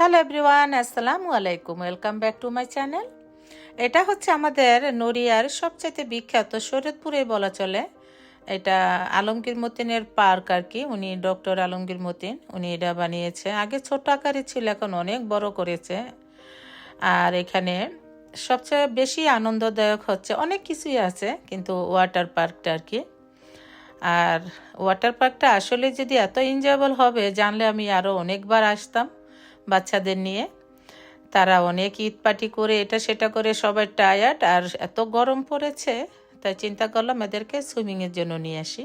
Hello everyone, আসসালামু আলাইকুম, welcome back to my channel. এটা হচ্ছে আমাদের নড়িয়ার সবচাইতে বিখ্যাত শরীয়তপুরে বলা চলে। এটা আলমগীর মতিনের পার্ক আর কি, উনি ডক্টর আলমগীর মতিন, উনি এটা বানিয়েছে। আগে ছোট আকারে ছিল, এখন অনেক বড় করেছে। আর এখানে সবচেয়ে বেশি আনন্দদায়ক হচ্ছে, অনেক কিছুই আছে, কিন্তু ওয়াটার পার্কটা আর কি। আর ওয়াটার পার্কটা আসলে যদি এত এনজয়েবল হবে, জানলে আমি আরও অনেকবার আসতাম। বাচ্চাদের নিয়ে। তারা অনেক পার্টি করে, এটা সেটা করে, সবাই টায়ার্ড আর এত গরম পড়েছে, তাই চিন্তা করলাম এদেরকে সুইমিংয়ের জন্য নিয়ে আসি।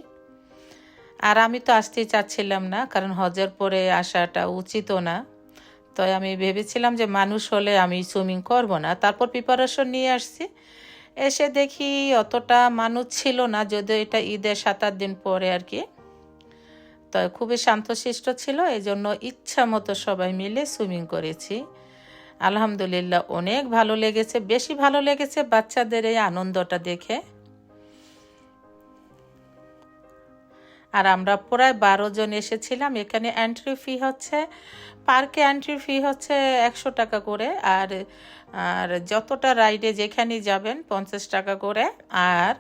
আর আমি তো আসতেই চাচ্ছিলাম না, কারণ হজের পরে আসাটা উচিতও না। তো আমি ভেবেছিলাম যে মানুষ হলে আমি সুইমিং করব না। তারপর প্রিপারেশন নিয়ে আসছি। এসে দেখি অতটা মানুষ ছিল না, যদিও এটা ঈদের সাত আট দিন পরে আর কি। তো খুবই শান্তশিষ্ট ছিল এই জন্য ইচ্ছা মতো সবাই মিলে সুইমিং করেছি। আলহামদুলিল্লাহ অনেক ভালো লেগেছে, বেশি ভালো লেগেছে বাচ্চাদের এই আনন্দটা দেখে। আর আমরা প্রায় বারো জন এসেছিলাম, এখানে এন্ট্রি ফি হচ্ছে পার্কে এন্ট্রি ফি হচ্ছে একশো টাকা করে, আর আর যতটা রাইডে যেখানেই যাবেন পঞ্চাশ টাকা করে, আর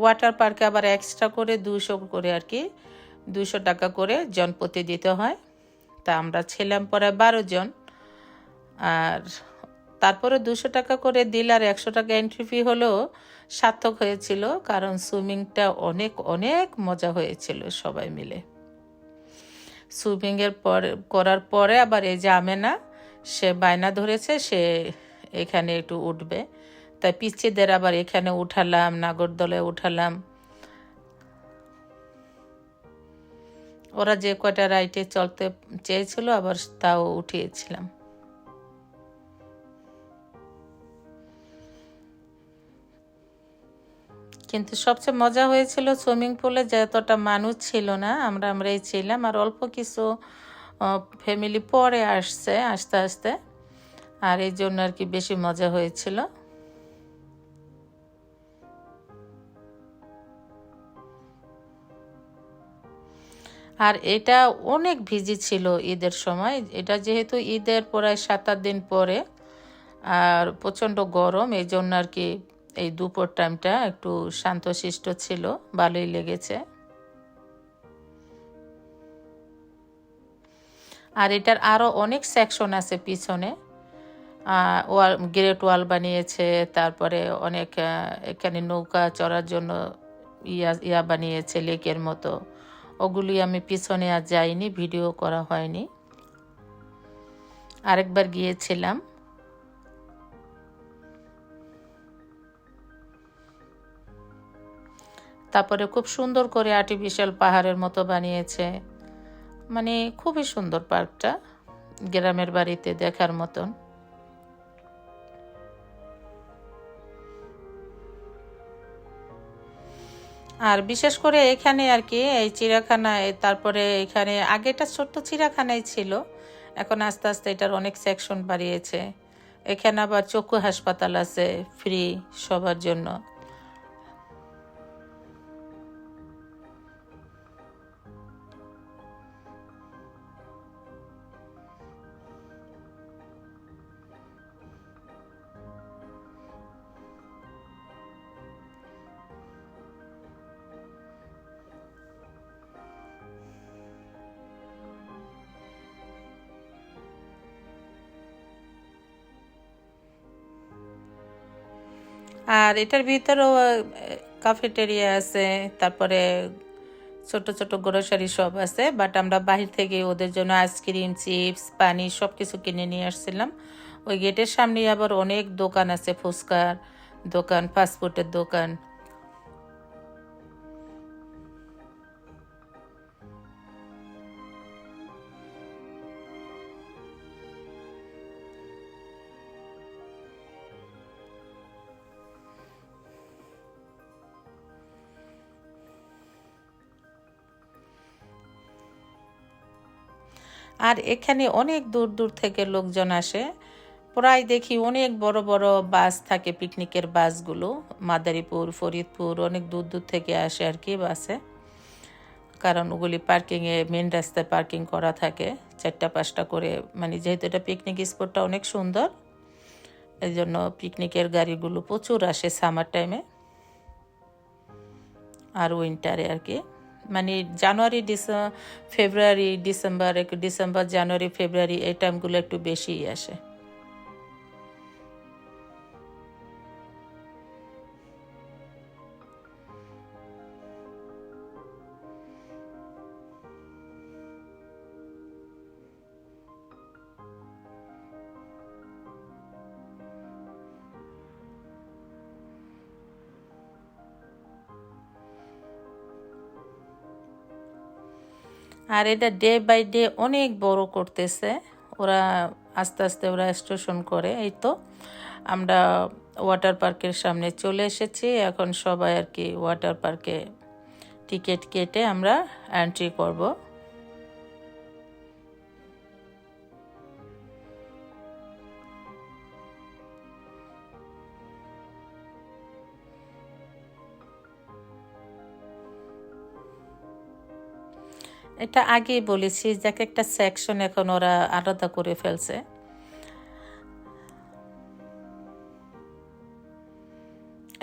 ওয়াটার পার্কে আবার এক্সট্রা করে দুশো করে আর কি। দুশো টাকা করে জনপতি দিতে হয়। তা আমরা ছিলাম পরে বারো জন। আর তারপরে দুশো টাকা করে দিল আর একশো টাকা এন্ট্রি ফি হলেও সার্থক হয়েছিল, কারণ সুইমিংটা অনেক অনেক মজা হয়েছিল সবাই মিলে। সুইমিংয়ের পর, করার পরে আবার এই যে আমেনা, সে বায়না ধরেছে, সে এখানে একটু উঠবে। তাই পিচ্ছিদের আবার এখানে উঠালাম নাগরদলে উঠালাম। ওরা যে কয়টা রাইটে চলতে চেয়েছিল, আবার তাও উঠিয়েছিলাম। কিন্তু সবচেয়ে মজা হয়েছিল সুইমিং পুলে যতটা মানুষ ছিল না, আমরা আমরাই ছিলাম। আর অল্প কিছু ফ্যামিলি পরে আসছে, আস্তে আস্তে। আর এই জন্য আর কি বেশি মজা হয়েছিল। আর এটা অনেক ভিজি ছিল ঈদের সময়। এটা যেহেতু ঈদের প্রায় সাত আট দিন পরে, আর প্রচণ্ড গরম এই জন্য আর কি এই দুপুর টাইমটা একটু শান্তশিষ্ট ছিল, ভালোই লেগেছে। আর এটার আরও অনেক সেকশন আছে পিছনে। ওয়াল গ্রেট ওয়াল বানিয়েছে, তারপরে অনেক এখানে নৌকা চড়ার জন্য ইয়া ইয়া বানিয়েছে লেকের মতো। ওগুলি আমি পিছনে আর যাইনি, ভিডিও করা হয়নি। আরেকবার গিয়েছিলাম। তারপরে খুব সুন্দর করে আর্টিফিশিয়াল পাহাড়ের মতো বানিয়েছে। মানে খুবই সুন্দর পার্কটা, গ্রামের বাড়িতে দেখার মতন। আর বিশেষ করে এখানে আর কি, এই চিড়াখানায় তারপরে এখানে আগেটা ছোট্ট চিড়াখানায় ছিল, এখন আস্তে আস্তে এটার অনেক সেকশন বাড়িয়েছে। এখানে আবার চক্ষু হাসপাতাল আছে ফ্রি সবার জন্য। আর এটার ভিতরেও কাফেটেরিয়া আছে, তারপরে ছোট ছোট গ্রোসারি সব আছে বাট আমরা বাহির থেকে ওদের জন্য আইসক্রিম চিপস পানি সব কিছু কিনে নিয়ে আসছিলাম। ওই গেটের সামনে আবার অনেক দোকান আছে, ফুচকার দোকান ফাস্টফুডের দোকান। আর এখানে অনেক দূর দূর থেকে লোকজন আসে। প্রায় দেখি অনেক বড় বড় বাস থাকে পিকনিকের বাসগুলো। মাদারীপুর, ফরিদপুর অনেক দূর দূর থেকে আসে আর কি বাসে। কারণ ওগুলি পার্কিংয়ে মেন রাস্তায় পার্কিং করা থাকে। চারটা পাঁচটা করে মানে যেহেতু এটা পিকনিক স্পটটা অনেক সুন্দর এই জন্য পিকনিকের গাড়িগুলো প্রচুর আসে সামার টাইমে আর উইন্টারে আর কি। মানে January December February December December January February এই টাইমগুলো একটু বেশিই আসে। আর এটা ডে বাই ডে অনেক বড় করতেছে। ওরা আস্তে আস্তে ওরা স্টেশন করে, এই তো। আমরা ওয়াটার পার্কের সামনে চলে এসেছি। এখন সবাই আর কি ওয়াটার পার্কে টিকিট কেটে আমরা এন্ট্রি করব। এটা আগেই বলেছি যে একটা সেকশন এখন ওরা আলাদা করে ফেলছে।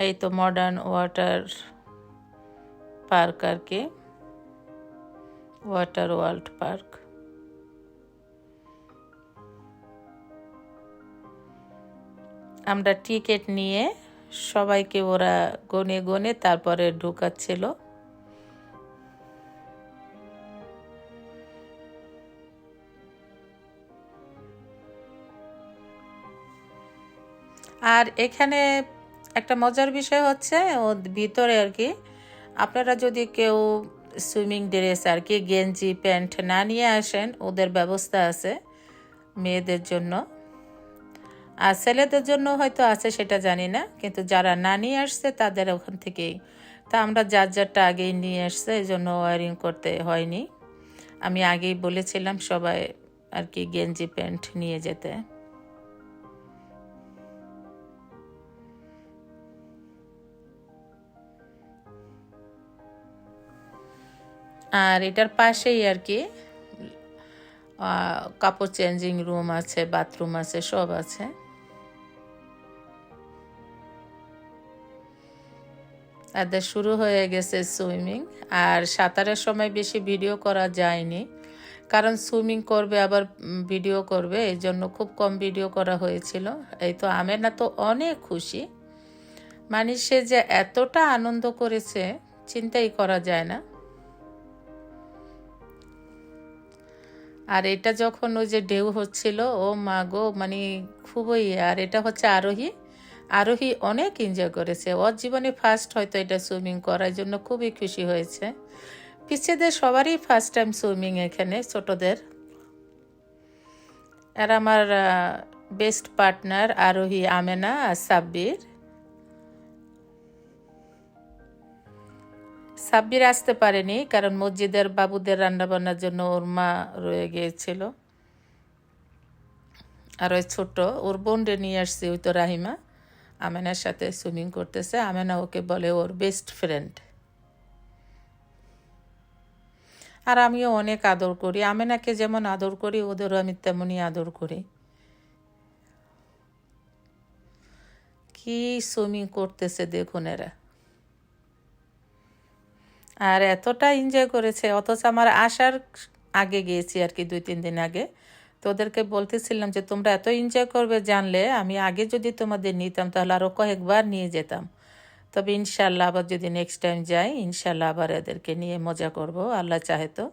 এই তো মডার্ন ওয়াটার পার্ক আর কি। ওয়াটার ওয়ার্ল্ড পার্ক আমরা টিকিট নিয়ে সবাইকে ওরা গনে গনে তারপরে ঢুকাচ্ছিল। আর এখানে একটা মজার বিষয় হচ্ছে, ও ভিতরে আর কি, আপনারা যদি কেউ সুইমিং ড্রেস আর কি, গেঞ্জি, প্যান্ট না নিয়ে আসেন, ওদের ব্যবস্থা আছে মেয়েদের জন্য। আর ছেলেদের জন্য হয়তো আছে, সেটা জানি না, কিন্তু যারা না নিয়ে আসছে, তাদের ওখান থেকেই। তা আমরা যার যারটা আগেই নিয়ে আসছে, এই জন্য ওয়ারিং করতে হয়নি। আমি আগেই বলেছিলাম সবাই আর কি গেঞ্জি, প্যান্ট নিয়ে যেতে। আর এটার পাশেই আর কি কাপড় চেঞ্জিং রুম আছে, বাথরুম আছে, সব আছে। তাদের শুরু হয়ে গেছে সুইমিং, আর সাঁতারের সময় বেশি ভিডিও করা যায়নি। কারণ সুইমিং করবে, আবার ভিডিও করবে, এই জন্য খুব কম ভিডিও করা হয়েছিল। এই তো আমেনা তো অনেক খুশি। মানে সে যে এতটা আনন্দ করেছে, চিন্তাই করা যায় না। আর এটা যখন ওই যে ঢেউ হচ্ছিল, ও মা গো মানে খুবই, আর এটা হচ্ছে আরোহী। আরোহী অনেক এনজয় করেছে। ওর জীবনে ফার্স্ট হয়তো এটা সুইমিং করার জন্য খুবই খুশি হয়েছে। পিছেদের সবারই ফার্স্ট টাইম সুইমিং এখানে, ছোটদের। আর আমার বেস্ট পার্টনার আরোহী আমেনা আর সাব্বির। সাব্বির আসতে পারেনি, কারণ মসজিদের বাবুদের রান্নাবান্নার জন্য ওর মা রয়ে গিয়েছিল। আর ওই ছোট ওর বোনরে নিয়ে আসছে ওই তো রাহিমা। আমেনার সাথে সুইমিং করতেছে। আমেনা ওকে বলে ওর বেস্ট ফ্রেন্ড আর আমিও অনেক আদর করি। আমেনাকে যেমন আদর করি, ওদেরও আমি তেমনই আদর করি। কি সুইমিং করতেছে দেখুন এরা। আর এতটা এনজয় করেছে, অথচ আমার আসার আগে গিয়েছি আর কি দুই, তিন দিন আগে। তো ওদেরকে বলতেছিলাম যে, তোমরা এত এনজয় করবে জানলে, আমি আগে যদি তোমাদের নিতাম, তাহলে আরও কয়েকবার নিয়ে যেতাম। তবে ইনশাল্লাহ আবার যদি নেক্সট টাইম যাই, ইনশাল্লাহ আবার এদেরকে নিয়ে মজা করব, আল্লাহ চাহে তো।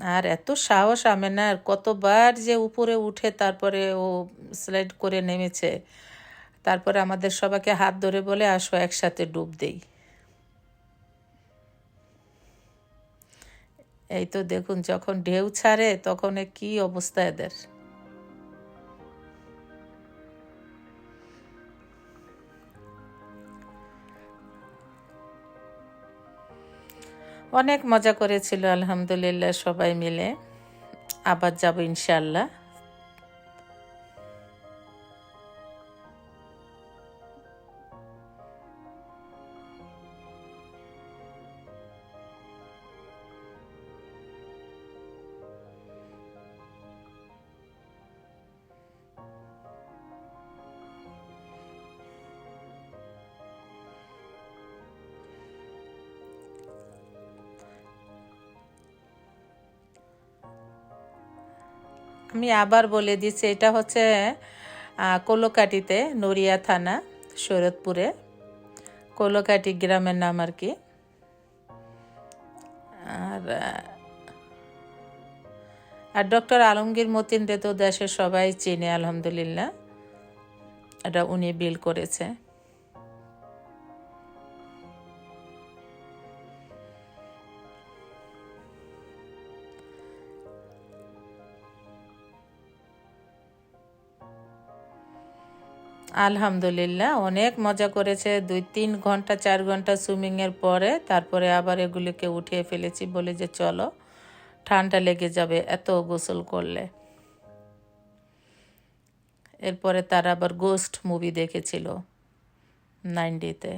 আর এত সাহস আমে না কতবার যে উপরে উঠে তারপরে ও স্লাইড করে নেমেছে। তারপরে আমাদের সবাইকে হাত ধরে বলে, আসো একসাথে ডুব দেই। এই তো দেখুন, যখন ঢেউ ছাড়ে, তখন কি অবস্থা এদের? অনেক মজা করেছিল, আলহামদুলিল্লাহ, সবাই মিলে। আবার যাব ইনশাল্লাহ আমি আবার বলে দিচ্ছি, এটা হচ্ছে কোলোকাটিতে নড়িয়া থানা শরৎপুরে কোলোকাটি গ্রামের নাম আর কি। আর আর ডক্টর আলমগীর মতিন তো দেশের সবাই চেনে, আলহামদুলিল্লাহ। এটা উনি বিল করেছে। আলহামদুলিল্লাহ, অনেক মজা করেছে। দুই, তিন ঘণ্টা, চার ঘণ্টা সুইমিংয়ের পরে তারপরে আবার এগুলিকে উঠিয়ে ফেলেছি বলে যে চলো, ঠান্ডা লেগে যাবে, এত গোসল করলে। এরপরে তারা আবার গোস্ট মুভি দেখেছিল, নাইনটিতে।